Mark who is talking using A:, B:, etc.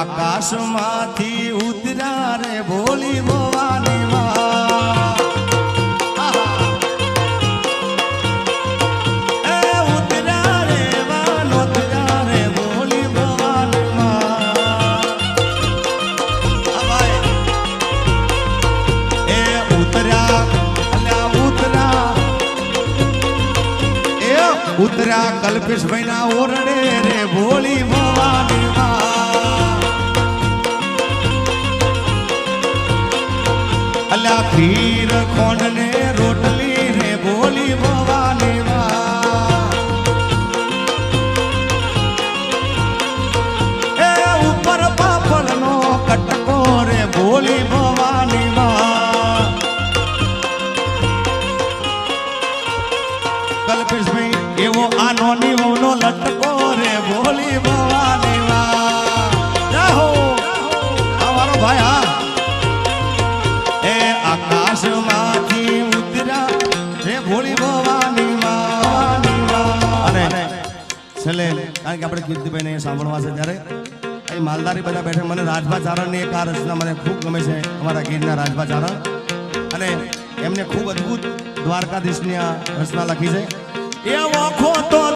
A: આકાશમાંથી ઉતરા રે ભોલી ભવાની માં. રે વાન ઉતરા રે ભોલી ભવાની માં. કલ્પેશ કલ્પેશભાઈ ના ઓરડે રે ભોળી અલ્યા ખીર ખોંડ ને રોટલી રે બોલી ભવાની માં એ ઉપર પાપડ નો કટકો રે બોલી ભવાની માં કલ્પેશભાઈ, એવો આ નોની લટકો રે ભોલી ભવાની અમારો ભાઈ, હા. છેલ્લે, કારણ કે આપણે કીર્તિભાઈને સાંભળવા છે ત્યારે અહીં માલદારી બધા બેઠે, મને રાજભા ચારણની એક આ રચના મને ખૂબ ગમે છે, અમારા ગીરના રાજભા ચારણ. અને એમને ખૂબ અદ્ભુત દ્વારકાધીશની આ રચના લખી છે. એ આખો